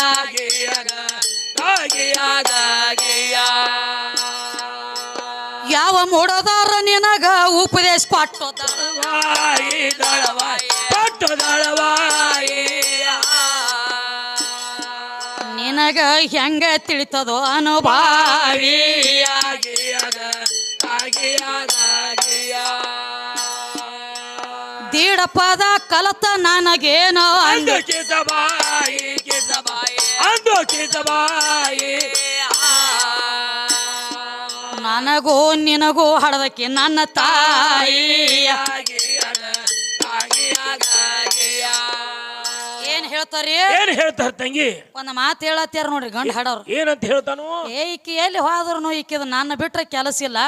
ಯಾವ ಮೂಡೋದಾರ ನಿನಗ ಉಪದೇಶ ಕೊಟ್ಟದ? ನಿನಗ ಹೆಂಗ ತಿಳಿತದೋ ಅನುಭಾವಿಯ ದೀಡಪದ ಕಲತ ನನಗೇನೋ ಅಂದ. ಅಂದು ಕಿಸಬಾಯಿ ಕಿಸಬಾಯಿ ಅಂದು ಕಿಸಬಾಯಿ ನನಗೂ ನಿನಗೂ ಹಡದಕ್ಕೆ ನನ್ನ ತಾಯಿಯ ಹೇಳ್ತಾರಿ? ಏನ್ ಹೇಳ್ತಾರ ತಂಗಿ? ಒಂದ್ ಮಾತು ಹೇಳತ್ತಾರ ನೋಡ್ರಿ ಗಂಡ ಹಾಡೋರು. ಏನಂತ ಹೇಳ್ತಾನು? ಏ ಇಕ್ಕಿ ಎಲ್ಲಿ ಹೋದ್ರು ಈಕಿದ ನನ್ನ ಬಿಟ್ರೆ ಕೆಲಸ ಇಲ್ಲ.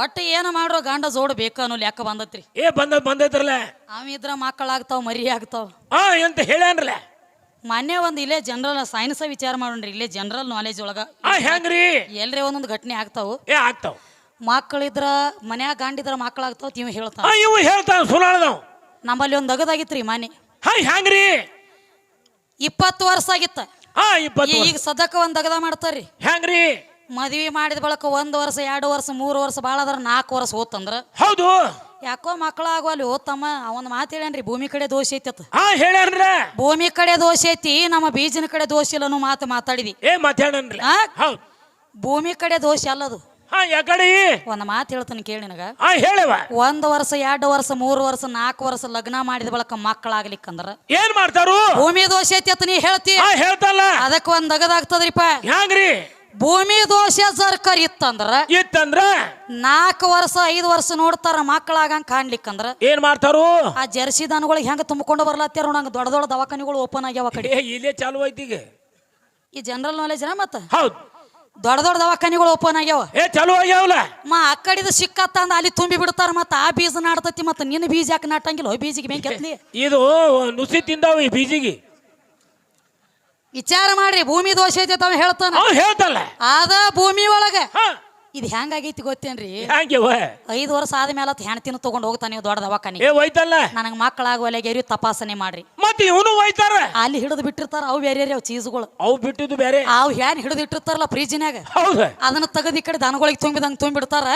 ಒಟ್ಟು ಏನು ಮಾಡ್ರೋ ಗಂಡ ಜೋಡ್ ಬೇಕು ಅನ್ನೋ ಲೆಕ್ಕ ಬಂದತ್ರಿ. ಏ ಬಂದ ಬಂದೈತ್ರಲ್ಲ? ಅವ ಇದ್ರ ಮಕ್ಕಳಾಗ್ತಾವ ಮರಿ ಆಗ್ತಾವ. ಹಾ ಎಂತ ಹೇಳ್ಯಾನ್ರಲ್ಲ? ಮೊನ್ನೆ ಒಂದು ಇಲ್ಲೇ ಜನರಲ್ ಸೈನ್ಸ್ ವಿಚಾರ ಮಾಡೋಣ್ರಿ ಇಲ್ಲೇ ಜನರಲ್ ನಾಲೆಜ್ ಒಳಗ. ಆ ಹೆಂಗ್ರಿ? ಎಲ್ರಿ ಒಂದೊಂದು ಘಟನೆ ಆಗ್ತಾವು. ಏ ಆಗ್ತಾವ. ಮಕ್ಕಳಿದ್ರ ಮನ್ಯಾಗ ಗಂಡಿದ್ರ ಮಕ್ಕಳಾಗ್ತಾವ ಇವ್ ಹೇಳ್ತಾವ. ಆ ಇವು ಹೇಳ್ತಾನ ಸುನಾಳದವ್ ನಮ್ಮಲ್ಲಿ ಒಂದು ಅಗದಾಗಿತ್ರಿ ಮನೆ ಹಾ ಹೆಂಗ್ರಿ? ಇಪ್ಪತ್ತು ವರ್ಷ ಆಗಿತ್ತ. ಹಾ ಇಪ್ಪತ್ತು ಈ- ಈಗ ಸದಕ ಒಂದ್ ಅಗದ ಮಾಡ್ತಾರ್ರಿ. ಹೆಂಗ್ರಿ ಮದ್ವಿ ಮಾಡಿದ ಬಳಕ ಒಂದ್ ವರ್ಷ ಎರಡು ವರ್ಷ ಮೂರು ವರ್ಷ ಭಾಳ ಅದ್ರ ನಾಲ್ಕು ವರ್ಷ ಹೋತಂದ್ರ. ಹೌದು. ಯಾಕೋ ಮಕ್ಕಳಾಗವಲ್ಲಿ ಹೋತಮ್ಮ ಅವನ್ ಮಾತು ಹೇಳೇನ್ರಿ ಭೂಮಿ ಕಡೆ ದೋಷ ಐತಿ ಅತ್ತ. ಹಾ ಹೇಳ್ಯಾನ್ರ ಭೂಮಿ ಕಡೆ ದೋಷ ಐತಿ ನಮ್ಮ ಬೀಜನ ಕಡೆ ದೋಷ ಇಲ್ಲ ಅನ್ನೋ ಮಾತು ಮಾತಾಡಿದಿ. ಏ ಆ? ಭೂಮಿ ಕಡೆ ದೋಷ ಅಲ್ಲದು. ಹಾ ಯಾಕಡೆ ಒಂದ್ ಮಾತು ಹೇಳ್ತಾನೆ ಕೇಳಿ ನಿನಗ. ಹಾ ಹೇಳವ ಒಂದ್ ವರ್ಷ ಎರಡು ವರ್ಷ ಮೂರು ವರ್ಷ ನಾಲ್ಕು ವರ್ಷ ಲಗ್ನ ಮಾಡಿದ ಬಳಕ ಮಕ್ಕಳಾಗ್ಲಿಕ್ಕಂದ್ರ ಏನ್ ಮಾಡ್ತಾರು? ಭೂಮಿ ದೋಷ ಐತಿ ಅಂತ ನೀ ಹೇಳ್ತಿ? ಹಾ ಹೇಳ್ತಲ್ಲ. ಅದಕ್ಕ ಒಂದ್ ಅಗದಾಗ್ತದ್ರಿಪ್ಪ ಹೆಂಗ್ರಿ ಭೂಮಿ ದೋಷ ಸರ್ಕಾರ ಇತ್ತಂದ್ರ ಇತ್ತಂದ್ರ? ನಾಲ್ಕು ವರ್ಷ ಐದು ವರ್ಷ ನೋಡ್ತಾರ ಮಕ್ಕಳಾಗಂಗ್ ಕಾಣ್ಲಿಕ್ಕಂದ್ರ ಏನ್ ಮಾಡ್ತಾರು? ಆ ಜರ್ಸಿ ದನಗಳಿಗೆ ಹೆಂಗ ತುಂಬಿಕೊಂಡು ಬರ್ಲತ್ತಾರ ನಂಗೆ ದೊಡ್ಡ ದೊಡ್ಡ ದವಾಖಾನಿಗಳು ಓಪನ್ ಆಗ್ಯಾವ ಆ ಕಡೆ. ಏ ಇಲ್ಲೇ ಚಾಲು ಐತಿ ಈಗ. ಈ ಜನರಲ್ ನಾಲೆಜ್ ಮತ್ತ? ಹೌದ್. ದೊಡ್ಡ ದೊಡ್ಡ ದವಾಖಾನಿಗಳು ಓಪನ್ ಆಗ್ಯಾವ. ಏ ಚಲೋ ಆಗ್ಯಾವಲ್ಲ? ಮಾ ಆ ಕಡಿದ ಸಿಕ್ಕತ್ತಂದ ಅಲ್ಲಿ ತುಂಬಿ ಬಿಡ್ತಾರ ಮತ್ತ ಆ ಬೀಜ ನಾಡ್ತತಿ ಮತ್ತ ನಿನ್ನ ಬೀಜ ಯಾಕೆ ನಾಟಂಗಿಲ್ಲ? ಹೋಯ್ ಬೀಜಿಗೆ ಬೆಂಕಿ ಹತ್ಲಿ ಇದು ನುಸಿ ತಿಂದಾವ ಈ ಬೀಜಿಗೆ. ವಿಚಾರ ಮಾಡ್ರಿ ಭೂಮಿ ದೋಷ ಐತೆ ತಾವ ಹೇಳ್ತಾನ. ಅವ್ ಹೇಳ್ತಲ್ಲ ಅದ ಭೂಮಿ ಒಳಗ ಇದು ಹೆಂಗಾಗೈತಿ ಗೊತ್ತೇನ್ರಿ? ಹ್ಯಾಂಗೆವ ಐದು ವರ್ಷ ಆದ ಮೇಲೆ ಹೆಣ್ತಿನ ತಗೊಂಡ್ ಹೋಗ್ತಾನೆ ನೀವು ದೊಡ್ಡ ದವಾಖಾನೆ. ಏ ಒಯ್ತಲ್ಲ ನನಗೆ ಮಕ್ಕಳಾಗುವಲ್ಲೆಗೆರಿ ತಪಾಸಣೆ ಮಾಡ್ರಿ. ಮತ್ತೆ ಇವನು ಹೋಯ್ತಾರ? ಅಲ್ಲಿ ಹಿಡಿದು ಬಿಟ್ಟಿರ್ತಾರ ಅವು ಬೇರೆ ಅವು ಚೀಸ್ಗಳು. ಅವು ಬಿಟ್ಟಿದ್ದು ಬೇರೆ? ಅವು ಹ್ಯಾನ್ ಹಿಡಿದು ಇಟ್ಟಿರ್ತಾರಲ್ಲ ಫ್ರಿಜ್ನ್ಯಾಗ ಹೌದು? ಅದನ್ನ ತೆಗದ್ ಈ ಕಡೆ ದನಗಳಿಗೆ ತುಂಬಿದಂಗೆ ತುಂಬಿಡ್ತಾರ.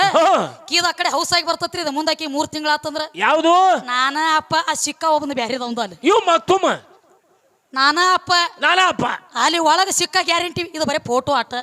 ಕೀದ ಆ ಕಡೆ ಹೌಸ್ ಆಗಿ ಬರ್ತತ್ರಿ ಇದು ಮುಂದಾಕಿ ಮೂರ್ ತಿಂಗಳಾತಂದ್ರ ಯಾವ್ದು? ನಾನ ಅಪ್ಪ ಆ ಸಿಕ್ಕ ಒಬ್ಬನ ಬ್ಯಾರಿದ ಒಂದು ಅಲ್ಲಿ. ಇವ್ ಮತ್ತುಮ ನಾನಾ ಅಪ್ಪ. ನಾನಪ್ಪ ಅಲ್ಲಿ ಒಳಗೆ ಸಿಕ್ಕ ಗ್ಯಾರಂಟಿ ಇದು ಬರೀ ಫೋಟೋ ಆಟ.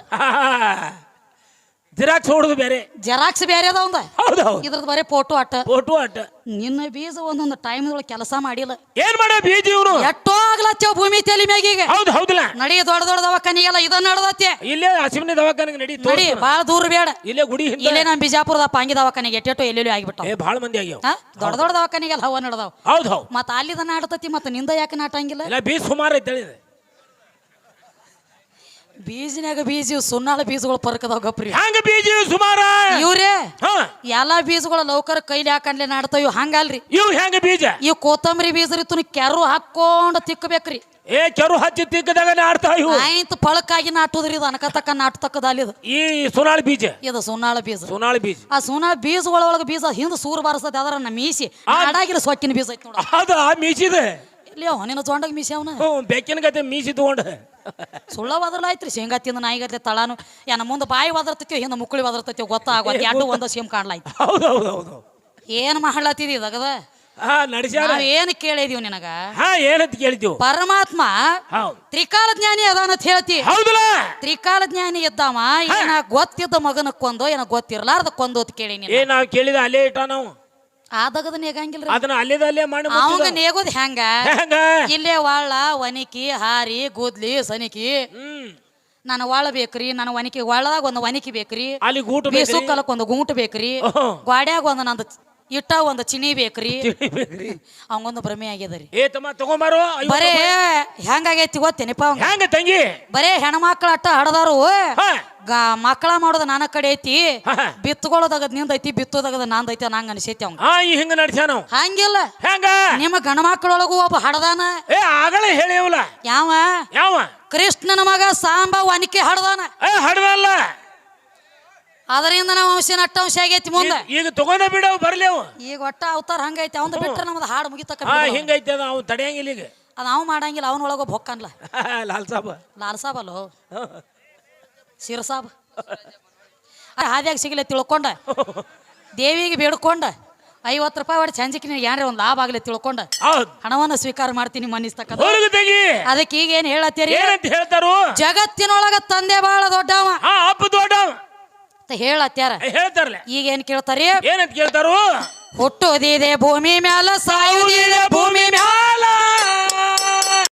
ಜಿರಾಕ್ಸ್ ಹೊಡೆದು ಬೇರೆ. ಜೆರಾಕ್ಸ್ ಬೇರೆ ಅದ ಒಂದ ಹೌದು ಹೌದು. ಇದ್ರದ್ದು ಬರೀ ಫೋಟೋ ಆಟ ಫೋಟೋ ಅಟ್ಟ. ನಿನ್ನ ಬೀಜ ಒಂದೊಂದು ಟೈಮ್ ಒಳಗೆ ಕೆಲಸ ಮಾಡಿಲ್ಲ. ಏನ್ ಮಾಡ ಬೀಜ ಇವನು? ಎಷ್ಟೋ ಆಗ್ಲತ್ತೇವ್ ಭೂಮಿ ತಲೆ ಮ್ಯಾಗೀಗ ಹೌದು ಹೌದಲ್ಲ. ನಡಿ ದೊಡ್ಡ ದೊಡ್ಡ ದವಾಖಾನಿಗೆಲ್ಲ ಇದ ನಡ್ದತ್ತೆ. ಇಲ್ಲೇ ಹಸಿಮನೆ ದವಾಖಾನೆಗೆ ನಡಿ ನಡಿ. ಬಾಳ ದೂರ ಬೇಡ. ಇಲ್ಲೇ ಗುಡಿ ಹಿಂದೆ. ಇಲ್ಲೇ ನಮ್ಮ ಬಿಜಾಪುರದ ಪಾಂಗಿ ದವಾಖಾನಿಗೆ ಎಟ್ಟೆಟ್ಟು ಎಲ್ಲೆಲ್ಲಿ ಆಗಿಬಿಟ್ಟಾವ. ಏ ಭಾಳ ಮಂದಿ ಆಗ್ಯಾವ. ದೊಡ್ಡ ದೊಡ್ಡ ದವಾಖಾನಿಗೆಲ್ಲ ಹವ ನಡ್ದಾವ. ಹೌದು ಹೌದು. ಮತ್ತ ಅಲ್ಲಿದ ನಾಡತತಿ ಮತ್ತ ನಿಂದ ಯಾಕೆ ನಾಟಂಗಿಲ್ಲ? ಇಲ್ಲ ಬೀಜ ಸುಮಾರು ಐತೆ ಹೇಳಿದೆ ಬೀಜನ್ಯಾಗ ಬೀಜ ಸುನ್ನಾಳ ಸುಣ್ಣಾಳ ಬೀಜಗಳು ಪರ್ಕದಾವ ಗಪ್ರಿ. ಹ್ಯಾಂಗ ಬೀಜ ಸುಮಾರ? ಇವ್ರೇ ಹಾ. ಎಲ್ಲಾ ಬೀಜಗಳು ನೌಕರ ಕೈಲಿ ಹಾಕಂಡ್ಲೆ ನಾಡ್ತಾವ ಇವ್ ಹಂಗಲ್ರಿ. ಇವ್ ಹೆಂಗ ಬೀಜ? ಇವ್ ಕೊತ್ತಂಬರಿ ಬೀಜ ಇತ್ತು ಕೆರು ಹಾಕೊಂಡ್ ತಿಕ್ಕಬೇಕ್ರಿ ಏ ಕೆರು ಹಚ್ಚಿ ತಿಕ್ಕದಾಗ ನಾಡ್ತಾ ಇವು. ಆಯ್ತು ಪಳಕಾಗಿ ನಾಟುದ್ರಿ ಇದು ಅನಕತಕ್ಕ ನಾಟತಕ್ಕದ ಅಲ್ಲಿ ಇದು. ಈ ಸುನಾಳ ಬೀಜ? ಇದು ಸುಣ್ಣಾಳ ಬೀಜ. ಸುನಾಳ ಬೀಜ. ಆ ಸುನಾಳ ಬೀಜಗಳೊಳಗ ಬೀಜ ಹಿಂದ್ ಸೂರ್ ಬಾರಿಸ್ತದೆ ಅದರ ನಮ್ಮ ಮೀಸಿ ಆಡಾಗಿರ ಸೊಕ್ಕಿನ ಬೀಜ ಐತಿ ನೋಡ. ಅದ ಆ ಮೀಸಿದ? ಇಲ್ಲಿ ಅವನಿನ ಜೊಂಡಗ ಮೀಸಿ ಅವನ ಹ್ಞೂ ಬೆಕ್ಕಿನ ಗತೆ ಮೀಸಿ ತಗೊಂಡ. ಸುಳ್ಳ ಶೇಂಗಾ ಶೇಂಗಾ ತಿಂದ ನಾಯಿಗತ್ತೆ ತಳಾನು. ಏನ ಮುಂದೆ ಬಾಯಿ ಒದರ್ತೈತಿ ಹಿಂದ ಮುಕ್ಕಳಿ ಒದರ್ತೈತಿ ಗೊತ್ತಾಗತ್ತೆ ಎರಡು ಒಂದ ಸೇಮ್ ಕಾಣ್ಲಾಯ್ತು. ಹೌದು ಹೌದು ಹೌದು ಏನ್ ಮಾಡ್ಲತ್ತಿದಿ ಇದಾಗದ ಹಾ ನಡೆಸ್ಯಾರ. ನಾವ್ ಏನ್ ಕೇಳಿದೀವಿ ನಿನಗ? ಹಾ ಏನಂತ ಕೇಳ್ತೀವಿ ಪರಮಾತ್ಮ ಹೌದು ತ್ರಿಕಾಲ ಜ್ಞಾನಿ ಅದಾನಂತ ಹೇಳ್ತಿ. ಹೌದಲ್ಲ? ತ್ರಿಕಾಲ ಜ್ಞಾನಿ ಇದ್ದಾವ ಏನ ಗೊತ್ತಿದ್ದ ಮಗನ ಕೊಂದೋ ಏನ ಗೊತ್ತಿರ್ಲಾರ್ದ ಕೊಂದೋ ಅಂತ ಕೇಳಿ ನೀನು ಏ ನಾವ್ ಕೇಳಿದ ಅಲ್ಲೇ ಇಟ್ಟ ನಾವು. ಆದಗದ ನೇಗಂಗಿಲ್ಲ ಅದನ್ನ ಅಲ್ಲೇದ ಅಲ್ಲೇ ಮಾಡಿ ಅವಂಗ ನೇಗೋದ್ ಹೆಂಗ? ಹೆಂಗ? ಇಲ್ಲೇ ವಾಳ ಒನಿಕಿ ಹಾರಿ ಗುದ್ಲಿ ಸನಿಕಿ. ನಾನು ಒಳ ಬೇಕ್ರಿ ನನ್ನ ಒನಿಕಿ ಒಳದಾಗ ಒಂದು ಒನಿಕಿ ಬೇಕ್ರಿ. ಅಲ್ಲಿ ಗೂಟ ಬೇಸು ಕಲಕ್ ಒಂದು ಗೂಟು ಬೇಕ್ರಿ. ಗ್ವಾಡ್ಯಾಗ ಒಂದು ನಂದು ಇಟ್ಟ ಒಂದು ಚಿನಿ ಬೇಕ್ರಿ. ಅವಂಗೊಂದು ಭ್ರಮೆ ಆಗ್ಯದರಿ ಏ ತಮ್ಮ ತಗೊಂಬಾರು ಬರೇ ಹೆಂಗಾಗೈತಿ ಗೊತ್ತೇನಪ್ಪ ಅವಂಗ? ಹೆಂಗ ತಂಗಿ? ಬರೇ ಹೆಣ್ಮಕ್ಳ ಅಟ್ಟ ಹಡದಾರು ಮಕ್ಕಳ ಮಾಡೋದು ನನ್ನ ಕಡೆ ಐತಿ. ಬಿತ್ತಗೊಳ್ಳೋದಾಗದ್ನಿಂದ ನಿಂದೈತಿ ಬಿತ್ತೋದಾಗದ ನಂದೈತಿ ನಂಗ ಅನಿಸೈತಿ ಈ ಹಿಂಗ ನಡ್ಸ್ಯಾನ ಹಂಗಿಲ್ಲ. ಹೆಂಗ? ನಿಮ್ಮ ಗಂಡ ಮಕ್ಕಳೊಳಗೂ ಒಬ್ಬ ಹಡದಾನ. ಏ ಆಗಲೇ ಹೇಳಿವಲ್ಲ ಯಾವ? ಯಾವ? ಕೃಷ್ಣನ ಮಗ ಸಾಂಬ ವನಿಕೆ ಹಡದಾನ. ಏ ಹಡದಲ್ಲ. ಅದರಿಂದ ನಮ್ಮ ವಂಶ ನಟ್ಟಂಶ ಆಗೈತಿ ಮುಂದೆ. ಈಗ ತಗೊಂಡ ಬಿಡವ್ ಬರ್ಲೇವು ಈಗ ಒಟ್ಟ ಅವತಾರ ಹಂಗೈತಿ ಅವಂದ ಬಿಟ್ರೆ ನಮ್ದು ಹಾಡು ಮುಗಿತಕ್ಕ ಹಾ ಹಿಂಗೈತೆ ಅದ ಅವ್ನು ತಡೆಯಂಗಿಲ್ಲ ಈಗ. ಅದು ಅವ್ನು ಮಾಡಂಗಿಲ್ಲ ಅವನ ಒಳಗೆ ಹೊಕ್ಕನ್ಲ. [LAUGHS] ಲಾಲ್ ಸಾಬ. ಲಾಲ್ ಸಾಬ್ ಅಲ್ಲೋ? ಶಿರ್ ಸಾಬ್. ಹಾದಿಯಾಗ ಸಿಗಲೇ ತಿಳ್ಕೊಂಡ. [LAUGHS] ದೇವಿಗೆ ಬೇಡ್ಕೊಂಡ. ಐವತ್ತು ರೂಪಾಯಿ ಹೊಡೆ ಚಂಜಿಕ್ ನಿನಗೆ ಏನ್ರಿ ಒಂದು ಲಾಭ ಆಗಲಿ ತಿಳ್ಕೊಂಡ. ಹಣವನ್ನು ಸ್ವೀಕಾರ ಮಾಡ್ತೀನಿ ತೆಗಿ. ಅದಕ್ಕೆ ಈಗ ಏನ್ ಹೇಳತ್ತೀರಿ ಹೇಳ್ತಾರು? ಜಗತ್ತಿನೊಳಗ ತಂದೆ ಬಹಳ ದೊಡ್ಡವ. ಅಪ್ಪ ದೊಡ್ಡ ಅಂತ ಅಂತ ಹೇಳತ್ಯಾರ. ಹೇಳ್ತಾರಲ್ಲ ಈಗ ಏನ್ ಕೇಳ್ತಾರಿ? ಏನಂತ ಕೇಳ್ತಾರು? ಹುಟ್ಟೋದಿದೆ ಭೂಮಿ ಮ್ಯಾಲ ಇದೆ ಭೂಮಿ ಮ್ಯಾಲ.